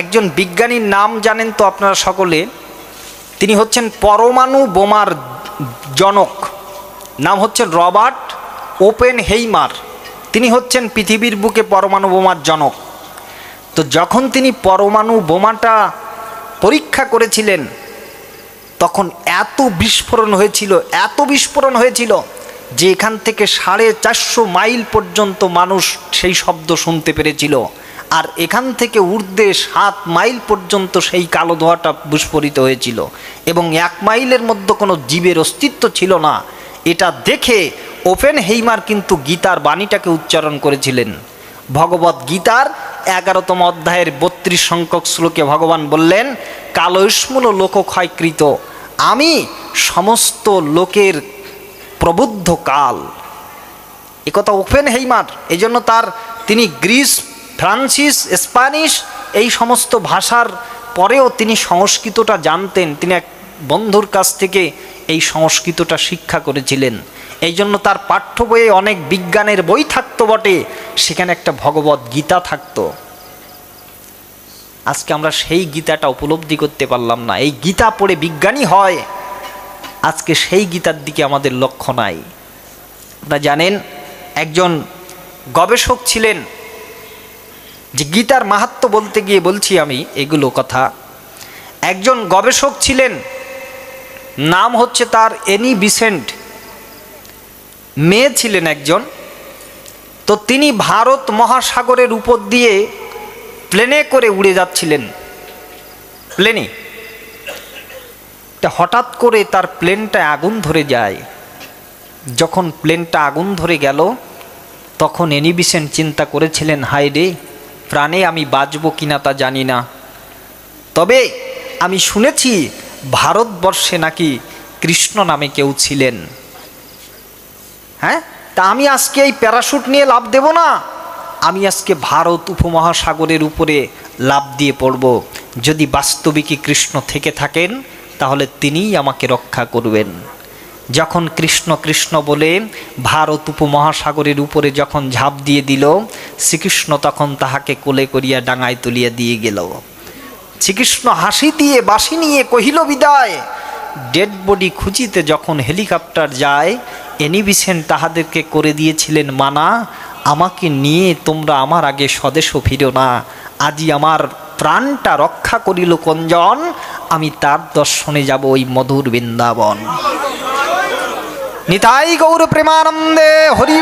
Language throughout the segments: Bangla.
একজন বিজ্ঞানীর নাম জানেন তো আপনারা সকলে। তিনি হচ্ছেন পরমাণু বোমার জনক। নাম হচ্ছেন রবার্ট ওপেন হেইমার তিনি হচ্ছেন পৃথিবীর বুকে পরমাণু বোমার জনক। তো যখন তিনি পরমাণু বোমাটা পরীক্ষা করেছিলেন, তখন এত বিস্ফোরণ হয়েছিল, এত বিস্ফোরণ হয়েছিল যে এখান থেকে সাড়ে চারশো মাইল পর্যন্ত মানুষ সেই শব্দ শুনতে পেরেছিল। আর এখান থেকে ঊর্ধ্বে সাত মাইল পর্যন্ত সেই কালো ধোঁয়াটা বিস্ফোরিত হয়েছিল। এবং এক মাইলের মধ্যে কোনো জীবের অস্তিত্ব ছিল না। এটা দেখে ওপেন হেইমার কিন্তু গীতার বাণীটাকে উচ্চারণ করেছিলেন। ভগবত গীতার এগারোতম অধ্যায়ের বত্রিশ সংখ্যক শ্লোকে ভগবান বললেন কালস্মূল লোকক্ষয়কৃত আমি সমস্ত লোকের প্রবুদ্ধ কাল। একথা ওপেন হেইমার এই জন্য তার তিনি গ্রিস ফ্রান্সিস, স্প্যানিশ, এই সমস্ত ভাষার পরেও তিনি সংস্কৃতটা জানতেন। তিনি এক বন্ধুর কাছ থেকে এই সংস্কৃতটা শিক্ষা করেছিলেন। এই জন্য তার পাঠ্য বইয়ে অনেক বিজ্ঞানের বই থাকতো বটে। সেখানে একটা ভগবত গীতা থাকতো। আজকে আমরা সেই গীতাটা উপলব্ধি করতে পারলাম না। এই গীতা পড়ে বিজ্ঞানী হয়। আজকে সেই গীতার দিকে আমাদের লক্ষ্য নাই। আপনারা জানেন, একজন গবেষক ছিলেন যে গীতার মাহাত্ম বলতে গিয়ে বলছি আমি এগুলো কথা। একজন গবেষক ছিলেন, নাম হচ্ছে তার এনি বিসেন্ট। মেয়ে ছিলেন একজন। তো তিনি ভারত মহাসাগরের উপর দিয়ে প্লেনে করে উড়ে যাচ্ছিলেন। প্লেনে। তা হঠাৎ করে তার প্লেনটা আগুন ধরে যায়। যখন প্লেনটা আগুন ধরে গেল, তখন এনিবিসেন চিন্তা করেছিলেন রে প্রাণে আমি বাঁচব কিনা তা জানি না। তবে আমি শুনেছি ভারতবর্ষে নাকি কৃষ্ণ নামে কেউ ছিলেন। হ্যাঁ? তা আমি আজকে এই প্যারাশুট নিয়ে লাভ দেব না। আমি আজকে ভারত উপমহাসাগরের উপরে লাভ দিয়ে পড়ব। যদি বাস্তবিকই কৃষ্ণ থেকে থাকেন, তাহলে তিনিই আমাকে রক্ষা করবেন। যখন কৃষ্ণ কৃষ্ণ বলে ভারত উপমহাসাগরের উপরে যখন ঝাঁপ দিয়ে দিল শ্রীকৃষ্ণ তখন তাহাকে কোলে করিয়া ডাঙায় তুলিয়া দিয়ে গেল। শ্রীকৃষ্ণ হাসি দিয়ে বাসি নিয়ে কহিল, বিদায়। ডেড বডি খুঁজিতে যখন হেলিকপ্টার যায় এনিবিসেন তাহাদেরকে করে দিয়েছিলেন, মানা, আমাকে নিয়ে তোমরা আমার আগে স্বদেশও ফিরো না। আজি আমার প্রাণটা রক্ষা করিল কঞ্জন, আমি তার দর্শনে যাব ওই মধুর বৃন্দাবন। নিতাই গৌর প্রেমানন্দে হরি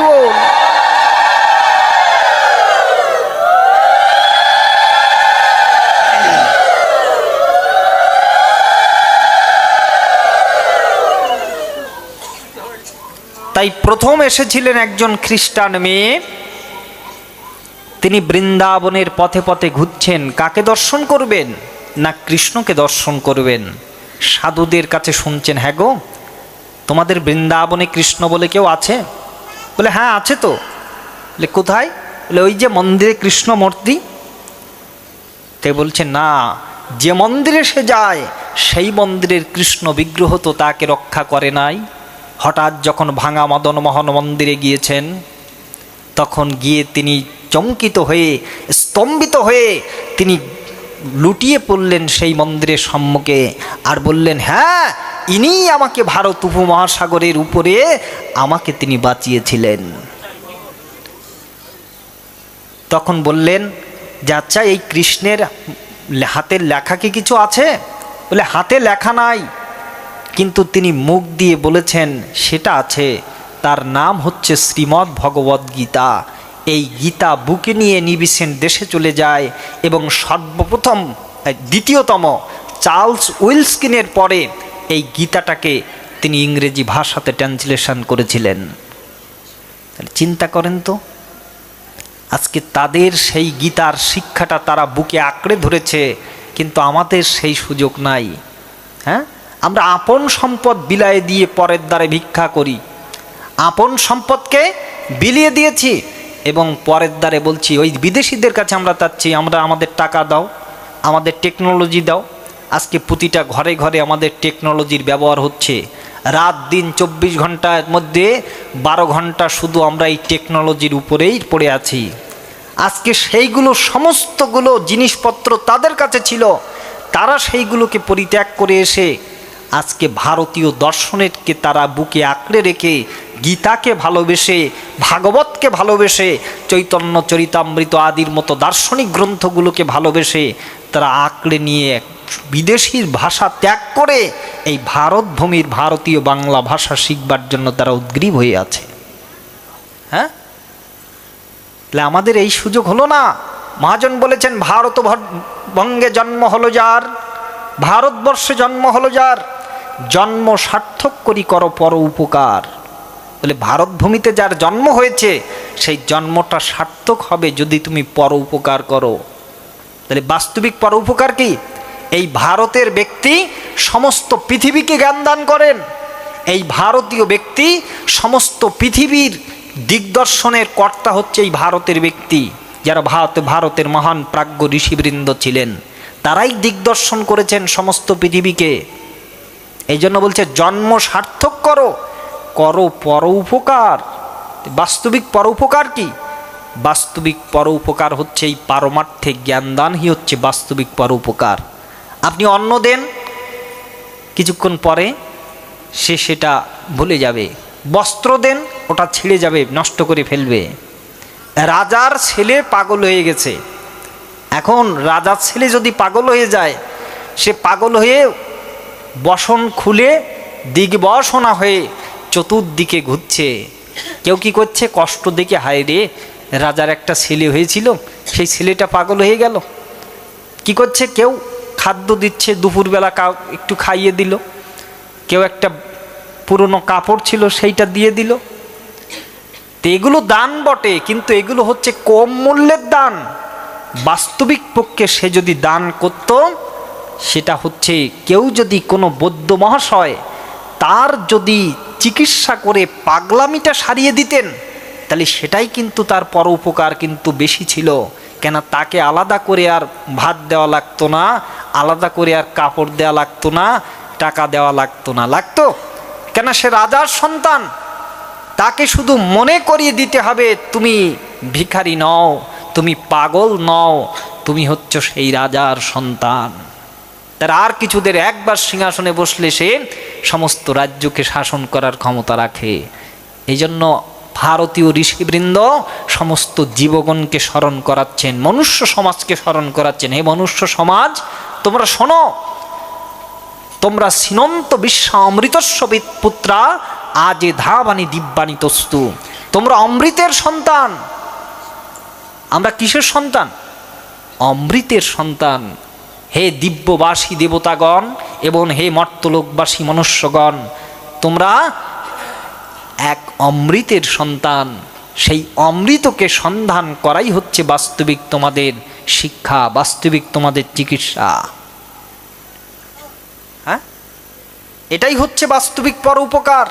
তাই প্রথম এসেছিলেন একজন খ্রিস্টান মেয়ে। তিনি বৃন্দাবনের পথে পথে ঘুরছেন। কাকে দর্শন করবেন? না কৃষ্ণকে দর্শন করবেন? সাধুদের কাছে শুনছেন হ্যাঁ গো, তোমাদের বৃন্দাবনে কৃষ্ণ বলে কেউ আছে? বলে হ্যাঁ আছে তো। বলে, কোথায়? বলে, ওই যে মন্দিরে কৃষ্ণ মূর্তি। তে বলছে, না, যে মন্দিরে সে যায়, সেই মন্দিরের কৃষ্ণ বিগ্রহ তো তাকে রক্ষা করে নাই। হঠাৎ যখন ভাঙা মদনমোহন মন্দিরে গিয়েছেন, তখন গিয়ে তিনি চমকিত হয়ে, স্তম্ভিত হয়ে তিনি লুটিয়ে পড়লেন সেই মন্দিরের সম্মুখে আর বললেন হ্যাঁ ইনি আমাকে ভারত উপমহাসাগরের উপরে আমাকে তিনি বাঁচিয়েছিলেন। তখন বললেন, যে আচ্ছা এই কৃষ্ণের হাতের লেখা কি কিছু আছে? বলে, হাতে লেখা নাই। কিন্তু তিনি মুখ দিয়ে বলেছেন, সেটা আছে। তার নাম হচ্ছে শ্রীমদ্ ভগবদ গীতা। এই গীতা বুকে নিয়ে নিবিসেন দেশে চলে যায় এবং সর্বপ্রথম দ্বিতীয়তম চার্লস উইলস্কিনের পরে এই গীতাটাকে তিনি ইংরেজি ভাষাতে ট্রান্সলেশন করেছিলেন। চিন্তা করেন তো, আজকে তাদের সেই গীতার শিক্ষাটা তারা বুকে আঁকড়ে ধরেছে, কিন্তু আমাদের সেই সুযোগ নাই। হ্যাঁ? আমরা আপন সম্পদ বিলায় দিয়ে পরের দ্বারে ভিক্ষা করি। আপন সম্পদকে বিলিয়ে দিয়েছি এবং পরের দ্বারে বলছি, ওই বিদেশিদের কাছে আমরা চাচ্ছি, আমরা আমাদের টাকা দাও, আমাদের টেকনোলজি দাও। আজকে প্রতিটা ঘরে ঘরে আমাদের টেকনোলজির ব্যবহার হচ্ছে। রাত দিন চব্বিশ ঘণ্টার মধ্যে বারো ঘণ্টা শুধু আমরা এই টেকনোলজির উপরেই পড়ে আছি। আজকে সেইগুলো সমস্তগুলো জিনিসপত্র তাদের কাছে ছিল। তারা সেইগুলোকে পরিত্যাগ করে এসে আজকে ভারতীয় দর্শনেরকে তারা বুকে আঁকড়ে রেখে গীতাকে ভালোবেসে, ভাগবতকে ভালোবেসে, চৈতন্য চরিতামৃত আদির মতো দার্শনিক গ্রন্থগুলোকে ভালোবেসে তারা আঁকড়ে নিয়ে এক বিদেশির ভাষা ত্যাগ করে এই ভারত ভূমির ভারতীয় বাংলা ভাষা শিখবার জন্য তারা উদ্গ্রীব হয়ে আছে। হ্যাঁ? তাহলে আমাদের এই সুযোগ হলো না? মহাজন বলেছেন ভারত ভর- বঙ্গে জন্ম হলো যার? ভারতবর্ষে জন্ম হলো যার? জন্ম সার্থক করি করো, পর উপকার। বলে ভারত ভূমিতে যার জন্ম হয়েছে, সেই জন্মটা সার্থক হবে যদি তুমি পর উপকার করো। তাহলে বাস্তবিক পর উপকার কি? এই ভারতের ব্যক্তি সমস্ত পৃথিবীকে জ্ঞান দান করেন। এই ভারতীয় ব্যক্তি সমস্ত পৃথিবীর দিগদর্শনের কর্তা হচ্ছে এই ভারতের ব্যক্তি। যারা ভারত, ভারতের মহান প্রাজ্ঞ ঋষিবৃন্দ ছিলেন, তারাই দিগদর্শন করেছেন সমস্ত পৃথিবীকে। এই জন্য বলছে, জন্ম সার্থক করো করো পর উপকার বাস্তবিক পর উপকার কি? বাস্তবিক পর উপকার হচ্ছে এই পারমার্থিক জ্ঞানদানই হচ্ছে বাস্তবিক পর উপকার আপনি অন্ন দেন, কিছুক্ষণ পরে সে সেটা ভুলে যাবে। বস্ত্র দেন, ওটা ছিঁড়ে যাবে, নষ্ট করে ফেলবে। রাজার ছেলে পাগল হয়ে গেছে। এখন রাজার ছেলে যদি পাগল হয়ে যায়, সে পাগল হয়ে বসন খুলে দিগবসনা হয়ে চতুর্দিকে ঘুরছে। কেউ কি করছে? কষ্ট দেখে, হায় রে, রাজার একটা ছেলে হয়েছিল, সেই ছেলেটা পাগল হয়ে গেল। কি করছে? কেউ খাদ্য দিচ্ছে, দুপুরবেলা কাউ একটু খাইয়ে দিল। কেউ একটা পুরনো কাপড় ছিল, সেইটা দিয়ে দিল। তো এগুলো দান বটে, কিন্তু এগুলো হচ্ছে কম মূল্যের দান। বাস্তবিক পক্ষে সে যদি দান করত সেটা হচ্ছে কেউ যদি কোনো বৌদ্ধ মহাশয় তার যদি চিকিৎসা করে পাগলামিটা সারিয়ে দিতেন, তাহলে সেটাই কিন্তু তার পর উপকার কিন্তু বেশি ছিল। কেন তাকে আলাদা করে আর ভাত দেওয়া লাগতো না, আলাদা করে আর কাপড় দেওয়া লাগতো না, টাকা দেওয়া লাগতো না। লাগতো? কেন সে রাজার সন্তান। তাকে শুধু মনে করিয়ে দিতে হবে, তুমি ভিখারি নও, তুমি পাগল নও, তুমি হচ্ছ সেই রাজার সন্তান। তার আর কিছুদের একবার সিংহাসনে বসলে সে সমস্ত রাজ্যকে শাসন করার ক্ষমতা রাখে। এই জন্য ভারতীয় ঋষিবৃন্দ সমস্ত জীবগণকে স্মরণ করাচ্ছেন, মনুষ্য সমাজকে স্মরণ করাচ্ছেন। হে মনুষ্য সমাজ, তোমরা শোনো, তোমরা সিনন্ত বিশ্ব অমৃতস্ব পুত্রা, আজে ধাবানি দিব্যানি তস্তু। তোমরা অমৃতের সন্তান। আমরা কিসের সন্তান? অমৃতের সন্তান। হে দিব্যবাসী দেবতাগণ এবং হে মর্তলোকবাসী মনুষ্যগণ, তোমরা এক অমৃতের সন্তান। সেই অমৃতকে সন্ধান করাই হচ্ছে বাস্তবিক তোমাদের শিক্ষা, বাস্তবিক তোমাদের চিকিৎসা। হ্যাঁ? এটাই হচ্ছে বাস্তবিক পর উপকার